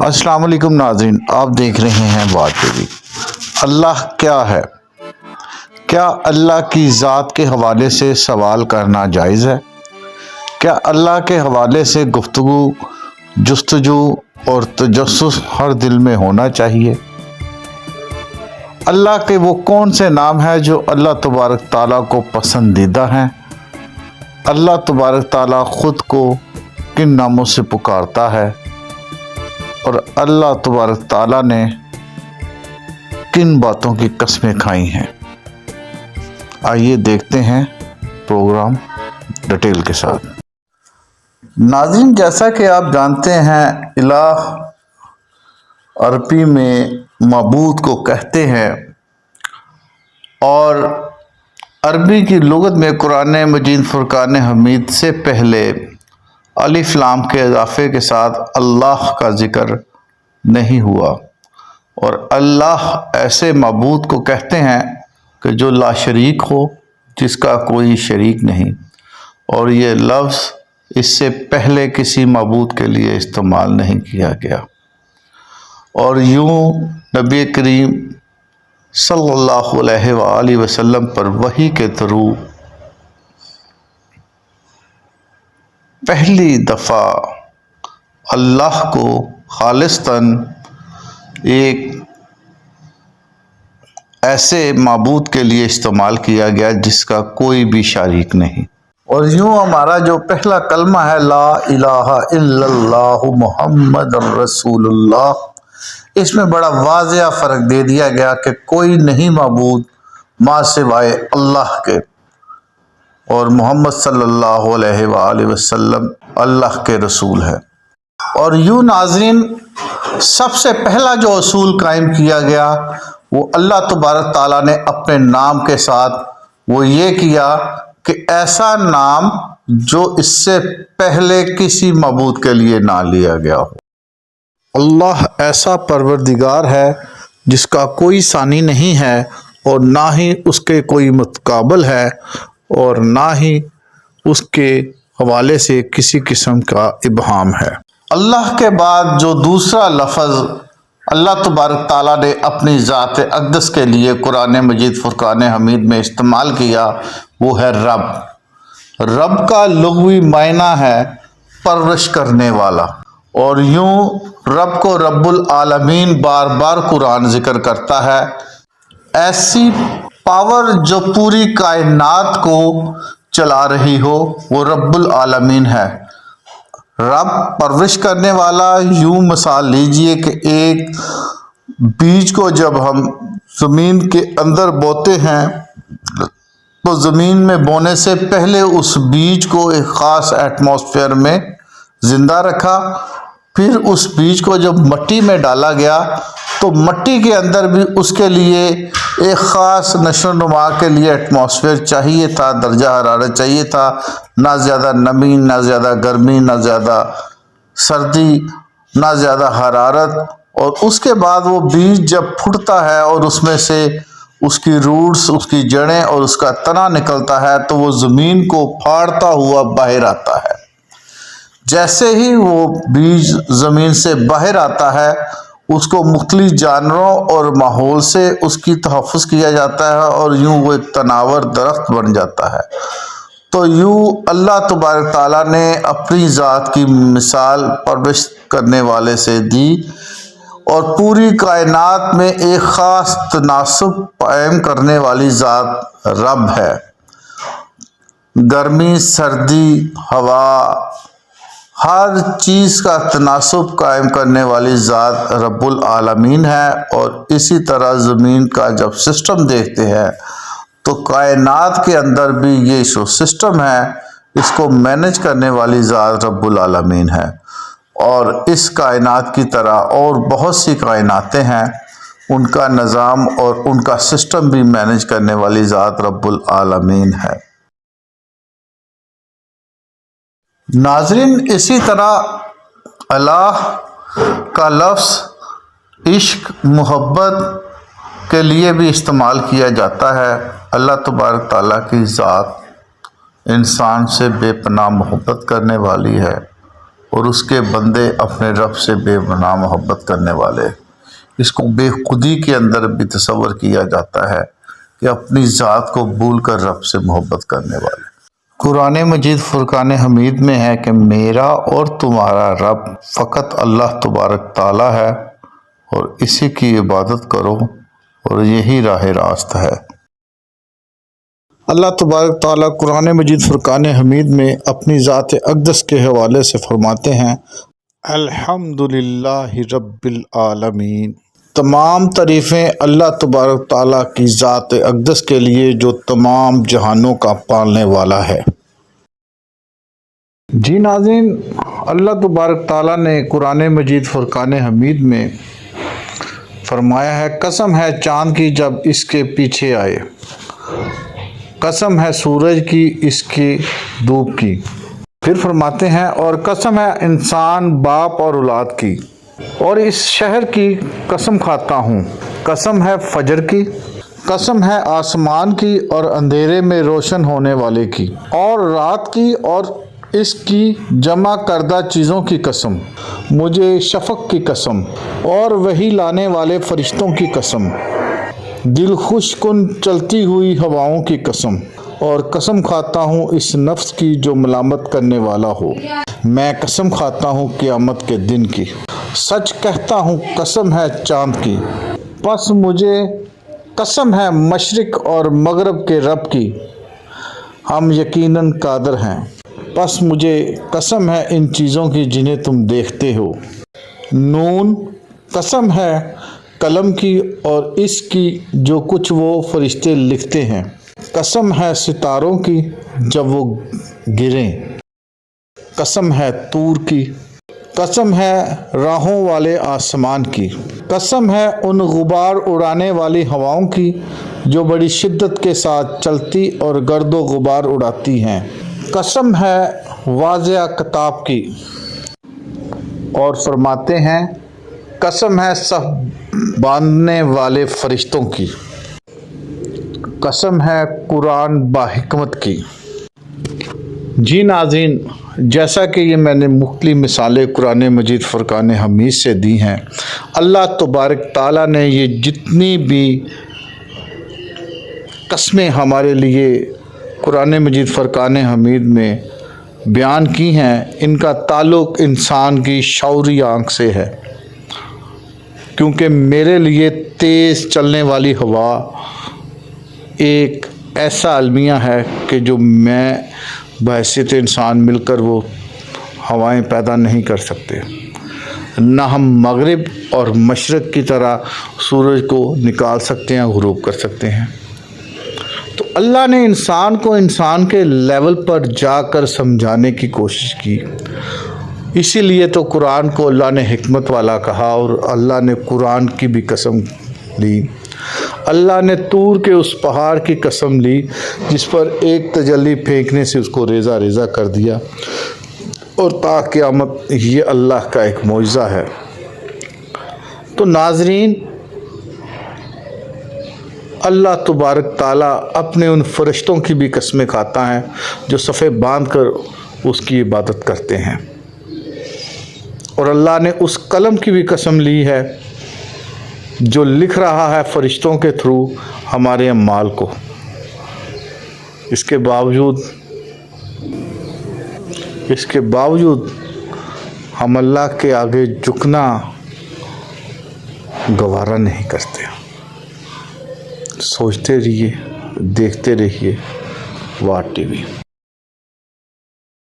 السلام علیکم ناظرین، آپ دیکھ رہے ہیں بات ٹی وی۔ اللہ کیا ہے؟ کیا اللہ کی ذات کے حوالے سے سوال کرنا جائز ہے؟ کیا اللہ کے حوالے سے گفتگو، جستجو اور تجسس ہر دل میں ہونا چاہیے؟ اللہ کے وہ کون سے نام ہیں جو اللہ تبارک تعالیٰ کو پسندیدہ ہیں؟ اللہ تبارک تعالیٰ خود کو کن ناموں سے پکارتا ہے؟ اور اللہ تبارک تعالیٰ نے کن باتوں کی قسمیں کھائی ہیں؟ آئیے دیکھتے ہیں پروگرام ڈیٹیل کے ساتھ۔ ناظرین، جیسا کہ آپ جانتے ہیں، الہ عربی میں معبود کو کہتے ہیں اور عربی کی لغت میں قرآن مجید فرقان حمید سے پہلے الف لام کے اضافے کے ساتھ اللہ کا ذکر نہیں ہوا۔ اور اللہ ایسے معبود کو کہتے ہیں کہ جو لا شریک ہو، جس کا کوئی شریک نہیں۔ اور یہ لفظ اس سے پہلے کسی معبود کے لیے استعمال نہیں کیا گیا۔ اور یوں نبی کریم صلی اللہ علیہ وآلہ وسلم پر وہی کے تھرو پہلی دفعہ اللہ کو خالصتاً ایک ایسے معبود کے لیے استعمال کیا گیا جس کا کوئی بھی شریک نہیں۔ اور یوں ہمارا جو پہلا کلمہ ہے، لا الہ الا اللہ محمد الرسول اللہ، اس میں بڑا واضح فرق دے دیا گیا کہ کوئی نہیں معبود ماں سوائے اللہ کے۔ اور محمد صلی اللہ علیہ وآلہ وسلم اللہ کے رسول ہے اور یوں ناظرین، سب سے پہلا جو اصول قائم کیا گیا، وہ اللہ تبارک تعالیٰ نے اپنے نام کے ساتھ وہ یہ کیا کہ ایسا نام جو اس سے پہلے کسی معبود کے لیے نہ لیا گیا ہو۔ اللہ ایسا پروردگار ہے جس کا کوئی ثانی نہیں ہے اور نہ ہی اس کے کوئی متقابل ہے۔ اور نہ ہی اس کے حوالے سے کسی قسم کا ابہام ہے۔ اللہ کے بعد جو دوسرا لفظ اللہ تبارک تعالیٰ نے اپنی ذات اقدس کے لیے قرآن مجید، فرقان حمید میں استعمال کیا، وہ ہے رب۔ رب کا لغوی معنی ہے پرورش کرنے والا۔ اور یوں رب کو رب العالمین بار بار قرآن ذکر کرتا ہے۔ ایسی پاور جو پوری کائنات کو چلا رہی ہو، وہ رب العالمین ہے۔ رب پرورش کرنے والا، یوں مثال لیجیے کہ ایک بیج کو جب ہم زمین کے اندر بوتے ہیں، تو زمین میں بونے سے پہلے اس بیج کو ایک خاص ایٹماسفیئر میں زندہ رکھا۔ پھر اس بیج کو جب مٹی میں ڈالا گیا، تو مٹی کے اندر بھی اس کے لیے ایک خاص نشو و نما کے لیے ایٹماسفیئر چاہیے تھا، درجہ حرارت چاہیے تھا۔ نہ زیادہ نمی، نہ زیادہ گرمی، نہ زیادہ سردی، نہ زیادہ حرارت۔ اور اس کے بعد وہ بیج جب پھٹتا ہے اور اس میں سے اس کی روٹس اس کی جڑیں اور اس کا تنا نکلتا ہے، تو وہ زمین کو پھاڑتا ہوا باہر آتا ہے۔ جیسے ہی وہ بیج زمین سے باہر آتا ہے اس کو مختلف جانوروں اور ماحول سے اس کی تحفظ کیا جاتا ہے اور یوں وہ ایک تناور درخت بن جاتا ہے۔ تو یوں اللہ تبارک تعالیٰ نے اپنی ذات کی مثال پرورش کرنے والے سے دی اور پوری کائنات میں ایک خاص تناسب قائم کرنے والی ذات رب ہے۔ گرمی، سردی، ہوا ہر چیز کا تناسب قائم کرنے والی ذات رب العالمین ہے اور اسی طرح زمین کا جب سسٹم دیکھتے ہیں تو کائنات کے اندر بھی یہ جو سسٹم ہے، اس کو مینج کرنے والی ذات رب العالمین ہے۔ اور اس کائنات کی طرح اور بہت سی کائناتیں ہیں، ان کا نظام اور ان کا سسٹم بھی مینج کرنے والی ذات رب العالمین ہے۔ ناظرین، اسی طرح اللہ کا لفظ عشق، محبت کے لیے بھی استعمال کیا جاتا ہے۔ اللہ تبارک تعالیٰ کی ذات انسان سے بے پناہ محبت کرنے والی ہے اور اس کے بندے اپنے رب سے بے بنا محبت کرنے والے۔ اس کو بے خودی کے اندر بھی تصور کیا جاتا ہے کہ اپنی ذات کو بھول کر رب سے محبت کرنے والے۔ قرآن مجید فرقان حمید میں ہے کہ میرا اور تمہارا رب فقط اللہ تبارک تعالیٰ ہے اور اسی کی عبادت کرو اور یہی راہ راست ہے۔ اللہ تبارک تعالیٰ قرآن مجید فرقان حمید میں اپنی ذات اقدس کے حوالے سے فرماتے ہیں الحمد للہ رب العالمین۔ تمام تعریفیں اللہ تبارک تعالیٰ کی ذات اقدس کے لیے جو تمام جہانوں کا پالنے والا ہے۔ جی ناظرین، اللہ تبارک تعالیٰ نے قرآن مجید فرقان حمید میں فرمایا ہے، قسم ہے چاند کی جب اس کے پیچھے آئے۔ قسم ہے سورج کی اس کی دھوپ کی۔ پھر فرماتے ہیں، اور قسم ہے انسان، باپ اور اولاد کی۔ اور اس شہر کی قسم کھاتا ہوں۔ قسم ہے فجر کی، قسم ہے آسمان کی اور اندھیرے میں روشن ہونے والے کی۔ اور رات کی اور اس کی جمع کردہ چیزوں کی قسم۔ مجھے شفق کی قسم اور وہی لانے والے فرشتوں کی قسم۔ دل خوش کن چلتی ہوئی ہواؤں کی قسم۔ اور قسم کھاتا ہوں اس نفس کی جو ملامت کرنے والا ہو۔ میں قسم کھاتا ہوں قیامت کے دن کی۔ سچ کہتا ہوں قسم ہے چاند کی۔ پس مجھے قسم ہے مشرق اور مغرب کے رب کی۔ ہم یقیناً قادر ہیں۔ پس مجھے قسم ہے ان چیزوں کی جنہیں تم دیکھتے ہو۔ نون قسم ہے قلم کی اور اس کی جو کچھ وہ فرشتے لکھتے ہیں۔ قسم ہے ستاروں کی جب وہ گریں۔ قسم ہے تور کی، قسم ہے راہوں والے آسمان کی، قسم ہے ان غبار اڑانے والی ہواؤں کی جو بڑی شدت کے ساتھ چلتی اور گرد و غبار اڑاتی ہیں۔ قسم ہے واضح کتاب کی۔ اور فرماتے ہیں، قسم ہے سب باندھنے والے فرشتوں کی۔ قسم ہے قرآن باحکمت کی۔ جی ناظرین، جیسا کہ یہ میں نے مختلف مثالیں قرآن مجید فرقان حمید سے دی ہیں، اللہ تبارک تعالیٰ نے یہ جتنی بھی قسمیں ہمارے لیے قرآن مجید فرقان حمید میں بیان کی ہیں، ان کا تعلق انسان کی شعوری آنکھ سے ہے۔ کیونکہ میرے لیے تیز چلنے والی ہوا ایک ایسا المیہ ہے کہ جو میں بحثیت انسان مل کر وہ ہوائیں پیدا نہیں کر سکتے۔ نہ ہم مغرب اور مشرق کی طرح سورج کو نکال سکتے ہیں، غروب کر سکتے ہیں۔ تو اللہ نے انسان کو انسان کے لیول پر جا کر سمجھانے کی کوشش کی۔ اسی لیے تو قرآن کو اللہ نے حکمت والا کہا اور اللہ نے قرآن کی بھی قسم لی اللہ نے تور کے اس پہاڑ کی قسم لی جس پر ایک تجلی پھینکنے سے اس کو ریزہ ریزہ کر دیا اور تا قیامت یہ اللہ کا ایک معجزہ ہے۔ تو ناظرین، اللہ تبارک تعالیٰ اپنے ان فرشتوں کی بھی قسمیں کھاتا ہے جو صفحے باندھ کر اس کی عبادت کرتے ہیں۔ اور اللہ نے اس قلم کی بھی قسم لی ہے جو لکھ رہا ہے فرشتوں کے تھرو ہمارے مال کو۔ اس کے باوجود، اس کے باوجود ہم اللہ کے آگے جھکنا گوارا نہیں کرتے۔ سوچتے رہیے، دیکھتے رہیے، واٹ ٹی وی۔